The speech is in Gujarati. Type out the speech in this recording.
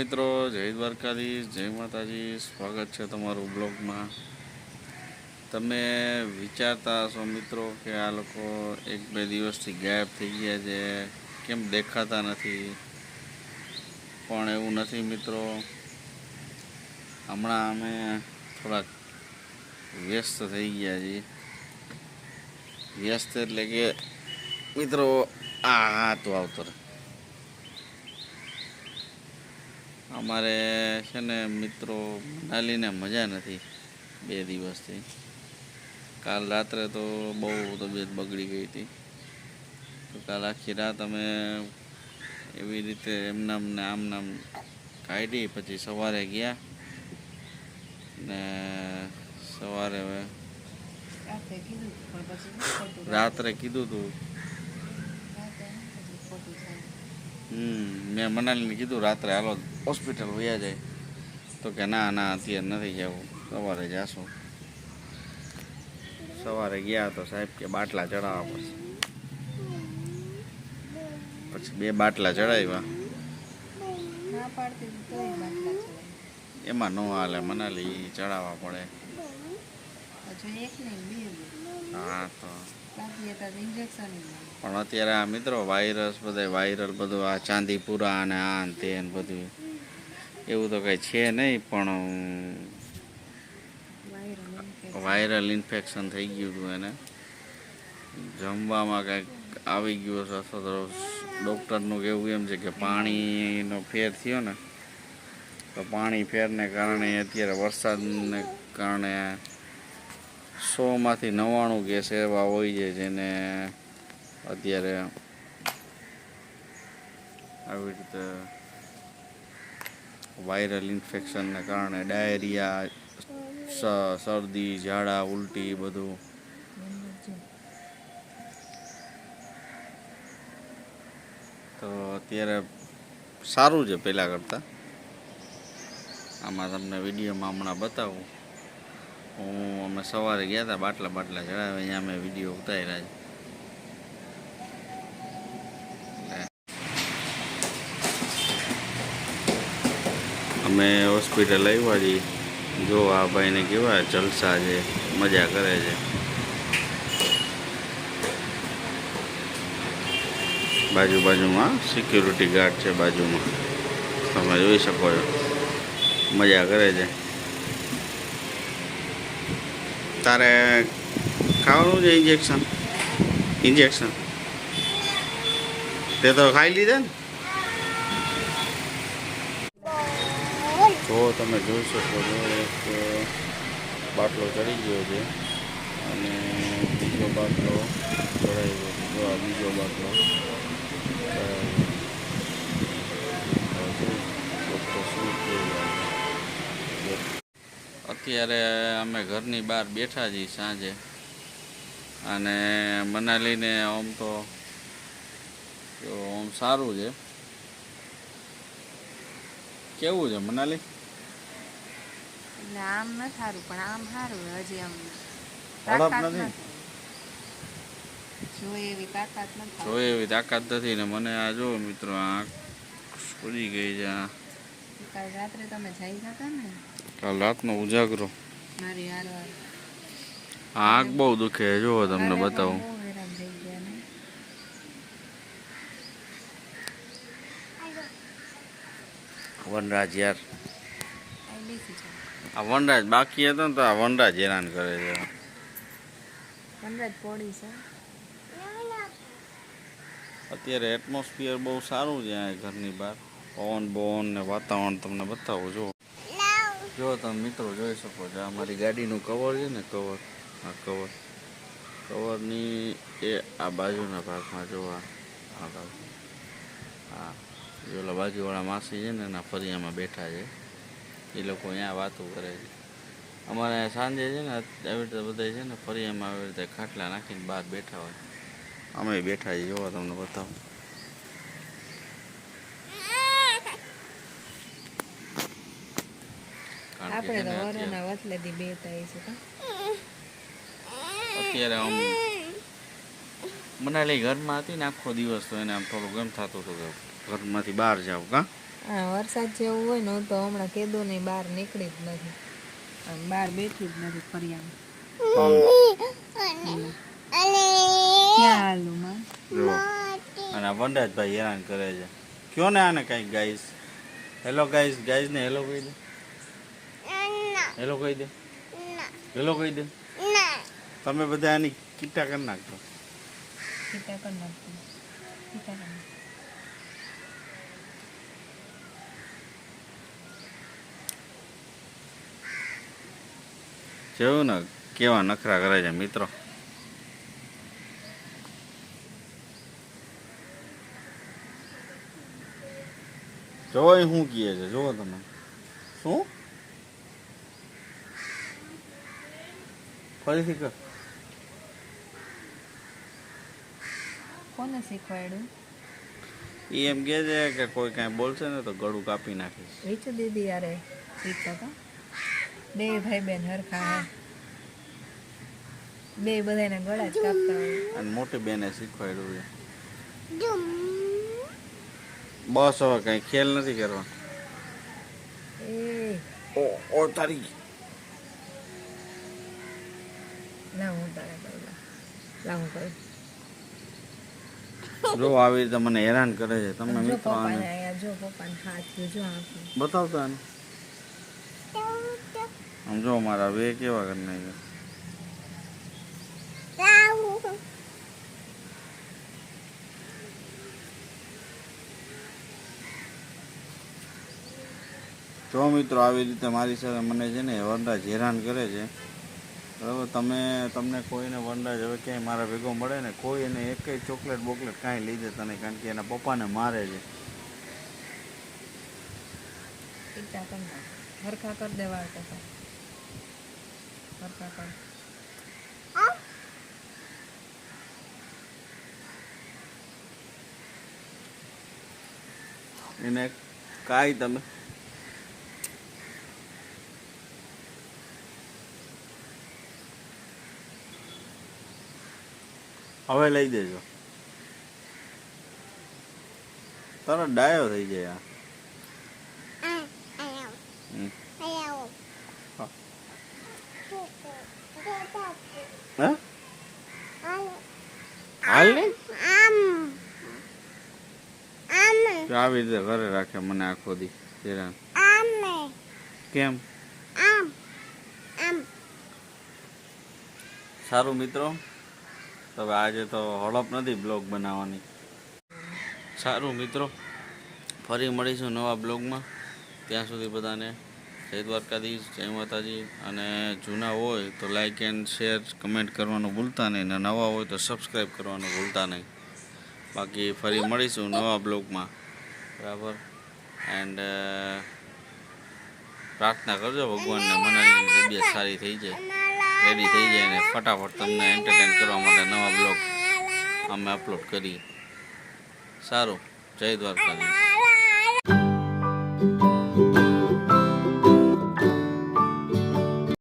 મિત્રો, જય દ્વારકાધીશ, જય માતાજી, સ્વાગત છે તમારું બ્લોગમાં. તમે વિચારતા હશો મિત્રો કે આ લોકો એક બે દિવસથી ગાયબ થઈ ગયા છે, કેમ દેખાતા નથી? પણ એવું નથી મિત્રો. હમણાં અમે થોડાક વ્યસ્ત થઈ ગયા છીએ. વ્યસ્ત એટલે કે મિત્રો, આ હા તો આવતો રહે. અમારે છે ને મિત્રો મનાલીને મજા નથી બે દિવસથી. કાલ રાત્રે તો બહુ તબિયત બગડી ગઈ હતી. તો કાલ આખી રાત અમે એવી રીતે એમનામ ને આમ નામ કાઢી પછી સવારે ગયા ને સવારે રાત્રે કીધું હતું? હમ મેં મનાલીને કીધું રાત્રે હાલો હોસ્પિટલ વયા જાય તો કે ના ના અત્યારે નથી જવું સવારે જાશું સવારે ગયા તો સાહેબ કે બાટલા ચડાવવા પડશે પછી બે બાટલા ચડાવ્યા એમાં ન હાલે મનાલી ચડાવવા પડે હા તો પણ અત્યારે આ મિત્રો વાયરસ બધા વાયરલ બધું આ ચાંદીપુરા અને આ તે બધું એવું તો કંઈ છે નહીં, પણ વાયરલ ઇન્ફેક્શન થઈ ગયું હતું એને. જમવામાં કંઈક આવી ગયું હશે, અથવા તો ડૉક્ટરનું કહેવું એમ છે કે પાણીનો ફેર થયો ને, તો પાણી ફેરને કારણે અત્યારે વરસાદને કારણે સોમાંથી નવ્વાણું કેસ એવા હોય છે જેને અત્યારે આવી રીતે વાયરલ ઇન્ફેક્શનને કારણે ડાયરિયા શરદી, ઝાડા, ઉલટી બધું. તો અત્યારે સારું છે પહેલાં કરતાં. આમાં તમને વિડીયોમાં હમણાં બતાવું. હું અમે સવારે ગયા હતા બાટલા બાટલા ચડાવે, અહીંયા અમે વીડિયો ઉતાર્યા છે. અમે હોસ્પિટલ આવ્યા છીએ. જો આ ભાઈને કેવા જલસા છે, મજા કરે છે. બાજુ બાજુમાં સિક્યુરિટી ગાર્ડ છે બાજુમાં. તમે જોઈ શકો છો. મજા કરે છે. તારે ખાવાનું છે ઇન્જેક્શન ઇન્જેક્શન તે તો ખાઈ લીધા ને? જો તમે જોઈ શકો છો, એક બાટલો ચડી ગયો છે અને બીજો બાટલો ચડાવ્યો છે. જો આ બીજો બાટલો. અત્યારે અમે ઘરની બહાર બેઠા છીએ સાંજે અને મનાલીને આમ તો આમ સારું છે. કેવું છે મનાલી? એટલે આમ ન સારું પણ આમ સારું હજી આમ તાકાત નથી? જોઈએ એવી તાકાત નથી જોઈએ એવી તાકાત નથી ને મને આ જો મિત્રો આંખ ખુલી ગઈ છે કાલ રાત્રે તમે જઈ જતા ને? કાલ રાતનો ઉજાગરો. મારી હારવાર આંખ બહુ દુખે જો તમને બતાવું. બહુ હેરાન થઈ ગયા ને. વનરાજ યાર. આ વનરાજ બાકી હતો ને તો આ વનરાજ હેરાન કરે છે. વનરાજ પોડી છે. અત્યારે એટમોસ્ફિયર બહુ સારું છે આ ઘરની બહાર. પવન બવન ને વાતાવરણ તમને બતાવું જો જો તમે મિત્રો જોઈ શકો છો આ મારી ગાડીનું કવર છે ને કવર આ કવર કવરની એ આ બાજુના ભાગમાં જો આ બાજુ. હા ઓલા બાજુવાળા માસી છે ને એના ફરિયામાં બેઠા છે. એ લોકો અહીંયા વાતો કરે છે. અમારે સાંજે છે ને આવી રીતે બધા છે ને ફરિયામાં આવી રીતે ખાટલા નાખીને બહાર બેઠા હોય. અમે બેઠા છીએ જોવા તમને બતાવું. અત્યારે- આમ મનાલી ઘરમાં હતી ને આખો દિવસ તો એને આમ થોડું ગમ થતું હતું ઘરમાંથી બહાર જાવ કા? આ વરસાદ જેવું હોય ને તો હમણાં કીધું નહીં બહાર નીકળી જ નથી. બહાર બેઠી જ નથી ફરિયામાં. ક્યાં હાલું માં? જો. અને આ વનરાજભાઈ હેરાન કરે છે. કયો ને આને કંઈક ગાઈસ? હેલો ગાઈસ ગાઈસ ને હેલો કહી દે. હેલો કહી દે. હેલો કહી દે. તમે બધા આની કીટા કરી નાખજો. કીટા કર કીટા કર જેવું ને? કેવા નખરા કરે છે મિત્રો? જોવો શું કહે છે જોવો તમે. શું? ફરીથી કર કોને શીખવાડ્યું? એ એમ કે છે કે કોઈ કાંઈ બોલશે ને તો ગળું કાપી નાખીશ. રીચુ દીદી યારે શીખતા હતા? બે ભાઈ બેન હરખા બે બધાને ગળા જ કાપતા હોય. અને મોટી બેને શીખવાડ્યું છે. બસ હવે કઈ ખેલ નથી કરવા એ. ઓ ઓ તારી. ના હું તારે કરું લા. લા હું કરું. જો આવી રીતે મને હેરાન કરે છે. તમને મિત્રો આને જો પપ્પાને હાથ જો જો આંખમાં. બતાવતો આમ જો મારા બે કેવા કરી નાખ્યા જો મિત્રો, આવી રીતે મારી સાથે મને છે ને વંડા હેરાન કરે છે. બરાબર? તમે, તમને કોઈને વનરાજ હવે ક્યાંય મારા ભેગો મળે ને, કોઈ એને એકેય ચોકલેટ બોકલેટ કાંઈ લઈ દેતા નહીં, કારણ કે એના પપ્પાને મારે છે. હરખા કર દેવા હરખા કર એને કાંઈ તમે? હવે લઈ દેજો. તરત ડાયો થઈ જાય આ હમ. આવી રીતે ઘરે રાખે મને આખો દી હેરાન કેમ સારું મિત્રો હવે આજે તો હડપ નથી બ્લોગ બનાવવાની સારું મિત્રો ફરી મળીશું નવા બ્લોગમાં ત્યાં સુધી બધાને જય દ્વારકાધીશ, જય માતાજી. અને જૂના હોય તો લાઇક એન્ડ શેર કમેન્ટ કરવાનું ભૂલતા નહીં. અને નવા હોય તો સબસ્ક્રાઈબ કરવાનું ભૂલતા નહીં. બાકી ફરી મળીશું નવા બ્લોગમાં. બરાબર? એન્ડ પ્રાર્થના કરજો ભગવાનને મનાલીની તબિયત સારી થઈ જાય. રેડી થઈ જાય અને ફટાફટ તમને એન્ટરટેન કરવા માટે નવા બ્લોગ અમે અપલોડ કરીએ. સારું. જય દ્વારકાધીશ.